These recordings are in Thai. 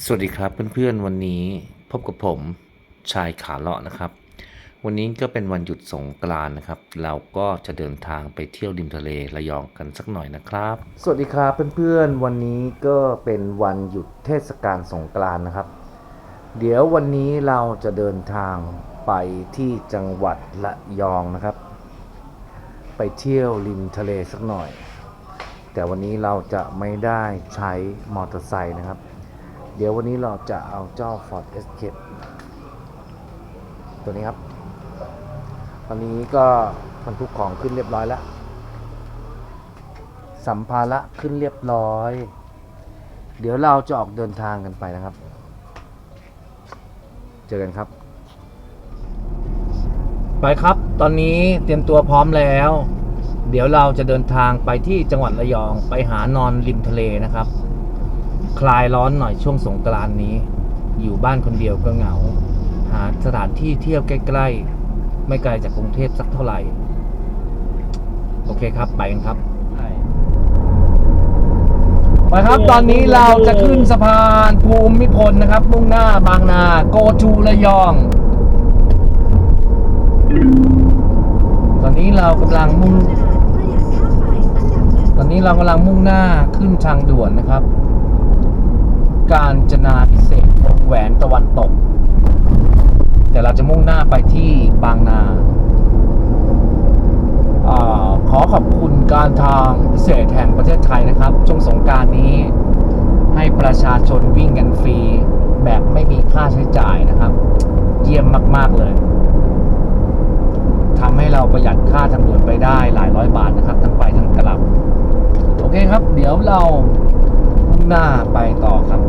สวัสดีครับเพื่อนๆวันนี้พบกับผมชายขาเลาะนะครับ วันนี้ก็เป็นวันหยุดสงกรานนะครับ เราก็จะเดินทางไปเที่ยวริมทะเลระยองกันสักหน่อยนะครับ สวัสดีครับเพื่อนๆวันนี้ก็เป็นวันหยุดเทศกาลสงกรานนะครับ เดี๋ยววันนี้เราจะเดินทางไปที่จังหวัดระยองนะครับ ไปเที่ยวริมทะเลสักหน่อย แต่วันนี้เราจะไม่ได้ใช้มอเตอร์ไซค์นะครับ เดี๋ยววันนี้เราจะเอาเจ้า Ford Escape ตัวนี้ครับ ตอนนี้ก็บรรทุกของขึ้นเรียบร้อยแล้ว สัมภาระขึ้นเรียบร้อย เดี๋ยวเราจะออกเดินทางกันไปนะครับ เจอกันครับ ไปครับ ตอนนี้เตรียมตัวพร้อมแล้ว เดี๋ยวเราจะเดินทางไปที่จังหวัดระยองไปหานอนริมทะเลนะครับ คลายร้อนหน่อยช่วงสงกรานนี้ อยู่บ้านคนเดียวก็เหงา หาสถานที่เที่ยวใกล้ๆ ไม่ไกลจากกรุงเทพสักเท่าไหร่ โอเคครับ ไปกันครับไปครับ ตอนนี้เราจะขึ้นสะพานภูมิพลนะครับ มุ่งหน้าบางนาโกจูระยอง ตอนนี้เรากำลังมุ่ง ตอนนี้เรากำลังมุ่งหน้าขึ้นทางด่วนนะครับ การจนาพิเศษวงแหวนตะวันตก แต่เราจะมุ่งหน้าไปที่บางนาอขอขอบคุณการทางพิเศษแห่งประเทศไทยนะครับ ช่วงสงการนี้ ให้ประชาชนวิ่งกันฟรี แบบไม่มีค่าใช้จ่ายนะครับ เยี่ยมมาก ๆ เลยทำให้เราประหยัดค่าทางด่วนไปได้หลายร้อยบาทนะครับ ทั้งไปทั้งกลับ โอเคครับ เดี๋ยวเรา หน้าไปต่อครับ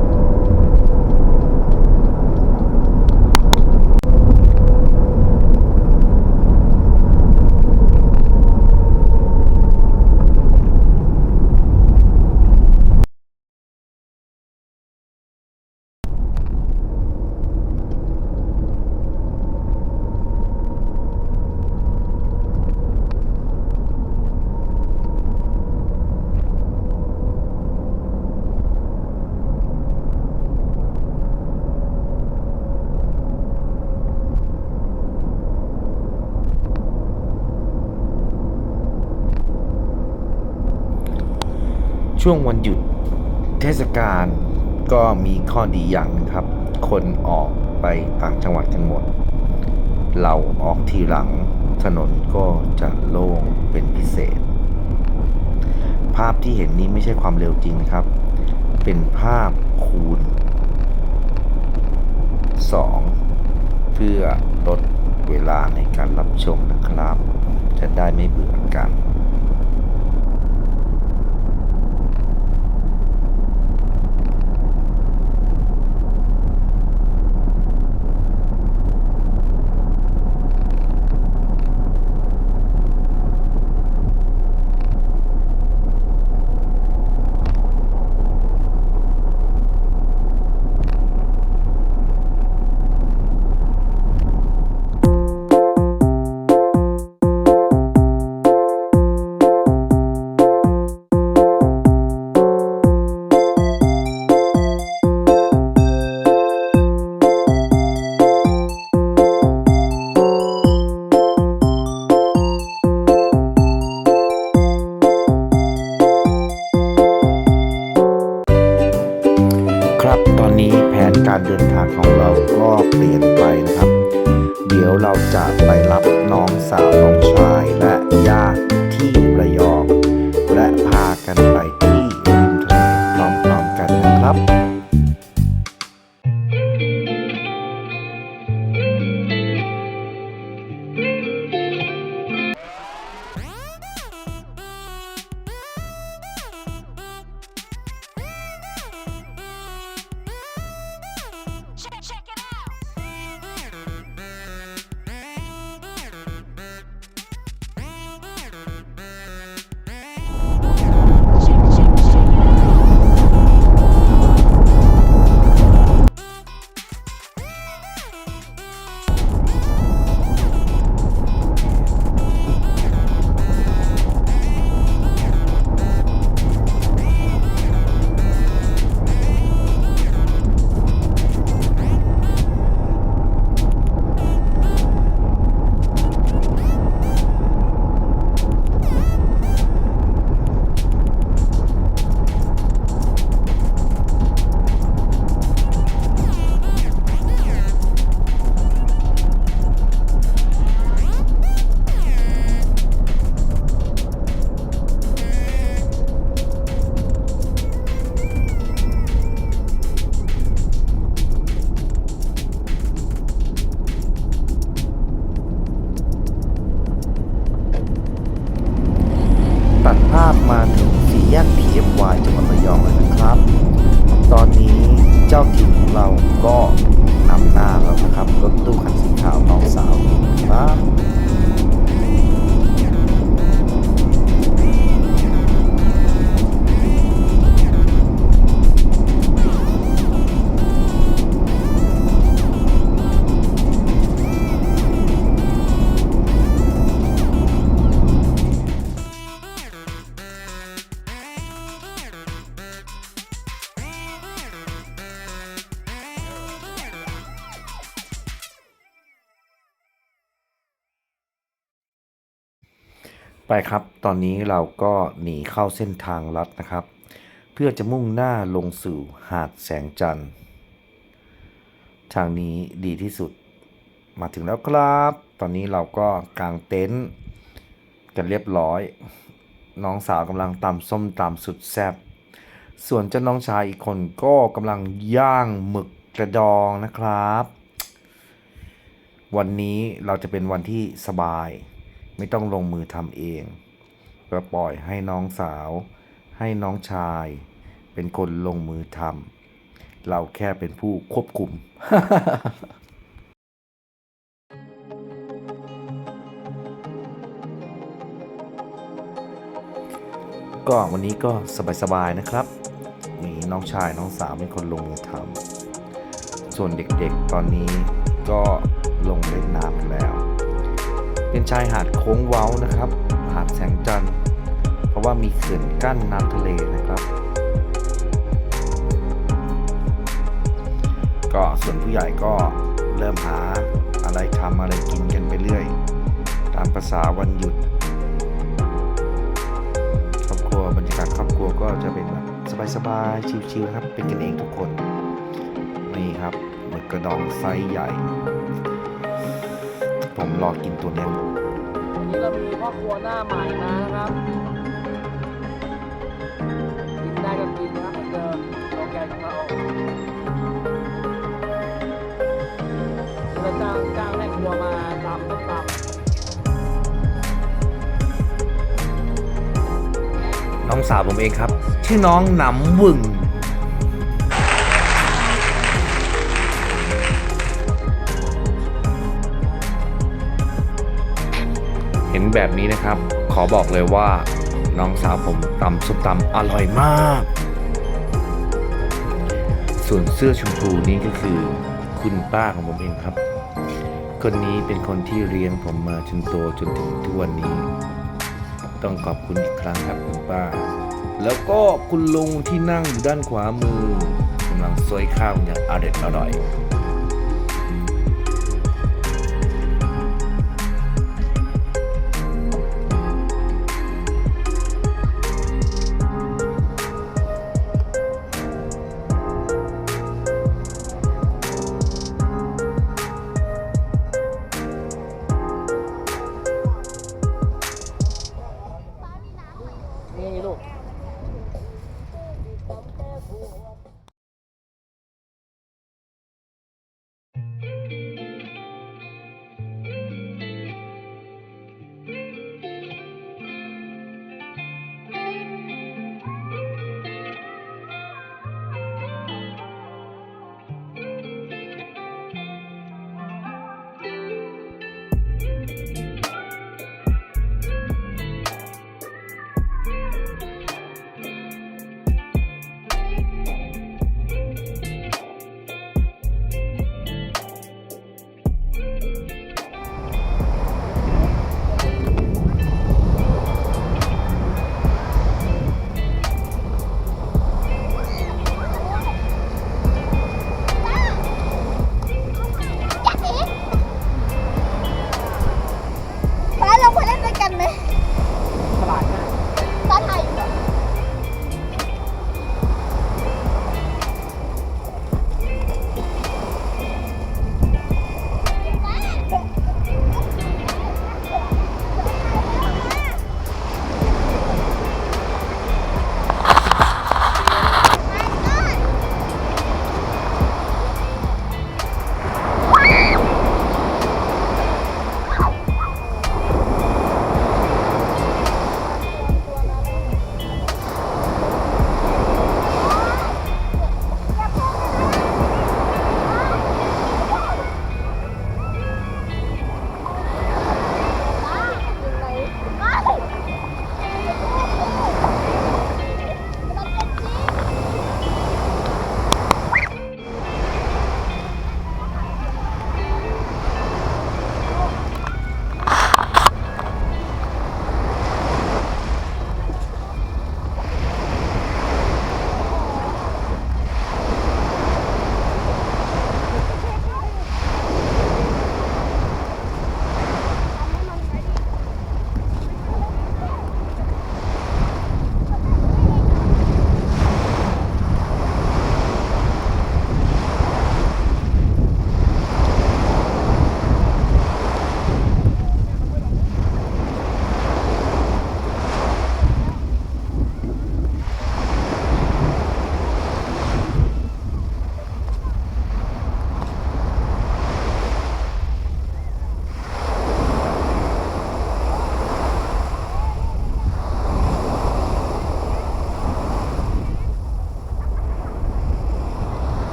ช่วงวันหยุดเทศกาลก็มีข้อดีอย่างหนึงครับ คนออกไปต่างจังหวัดกันหมด เราออกทีหลังถนนก็จะโล่งเป็นพิเศษ ภาพที่เห็นนี้ไม่ใช่ความเร็วจริงนะครับ เป็นภาพคูณ 2 เพื่อลดเวลาในการรับชมนะครับ จะได้ไม่เบื่อกัน แผนการเดินทางของเราก็เปลี่ยนไปนะครับ เดี๋ยวเราจะไปรับน้องสาวน้องชายและญาติ Check, check ไปครับ ตอนนี้เราก็หนีเข้าเส้นทางลัดนะครับ เพื่อจะมุ่งหน้าลงสู่หาดแสงจันทร์ ทางนี้ดีที่สุด มาถึงแล้วครับ ตอนนี้เราก็กางเต็นท์กันเรียบร้อย น้องสาวกำลังตำส้มตำสุดแซ่บ ส่วนเจ้าน้องชายอีกคนก็กำลังย่างหมึกกระดองนะครับ วันนี้เราจะเป็นวันที่สบาย ไม่ต้องลงมือทำเองก็ปล่อยให้น้องสาว ให้น้องชาย เป็นคนลงมือทำเราแค่เป็นผู้ควบคุมก็วันนี้ก็สบายๆนะครับ มีน้องชายน้องสาวเป็นคนลงมือทำส่วนเด็กๆตอนนี้ก็ลงเล่นน้ำกันแล้ว เป็นชายหาดโค้งเว้านะครับ หาดแสงจันทร์ เพราะว่ามีเขื่อนกั้นน้ำทะเลนะครับ ก็ส่วนผู้ใหญ่ก็เริ่มหาอะไรทำอะไรกินกันไปเรื่อย ตามภาษาวันหยุด ครอบครัวบรรยากาศครอบครัวก็จะเป็นแบบสบายๆชิลๆครับ เป็นกันเองทุกคน นี่ครับหมึกกระดองไซส์ใหญ่ ผมรอกินตัวเนี้ยวันนี้เรามีพ่อครัวหน้าใหม่มานะครับ กินได้ก็กินนะครับเหมือนเดิมโลแกนของเราเราจ้างจ้างแม่ครัวมาตำต้มตำน้องสาวผมเองครับ ชื่อน้องหนำวึง นแบบนี้นะครับ ขอบอกเลยว่าน้องสาวผมตำส้มตำอร่อยมาก ส่วนเสื้อชมพูนี่ก็คือคุณป้าของผมเองครับ คนนี้เป็นคนที่เลี้ยงผมมาจนโตจนถึงทุกวันนี้ ต้องขอบคุณอีกครั้งครับคุณป้า แล้วก็คุณลุงที่นั่งอยู่ด้านขวามือกำลังซอยข้าวอย่างอร่อยอร่อย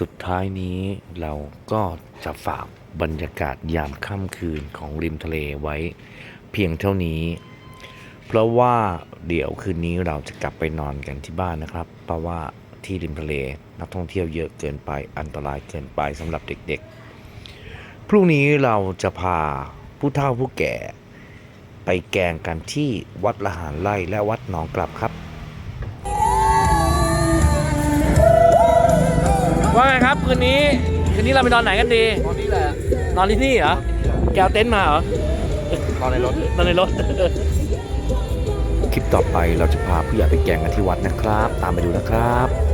สุดท้ายนี้เราก็จะฝากบรรยากาศยามค่ำคืนของริมทะเลไว้เพียงเท่านี้ เพราะว่าเดี๋ยวคืนนี้เราจะกลับไปนอนกันที่บ้านนะครับ เพราะว่าที่ริมทะเลนักท่องเที่ยวเยอะเกินไปอันตรายเกินไปสำหรับเด็กๆ พรุ่งนี้เราจะพาผู้เฒ่าผู้แก่ ไปแกงกันที่วัดละหารไร่และวัดหนองกลับครับ ครับคืนนี้ คืนนี้เราไปนอนไหนกันดี ตอนนี้แหละนอนที่นี่เหรอ แกเอาเต็นท์มาเหรอตอนในรถ นอนในรถ คลิปต่อไปเราจะพาผู้ใหญ่ไปแกงกันที่วัดนะครับ ตามไปดูนะครับ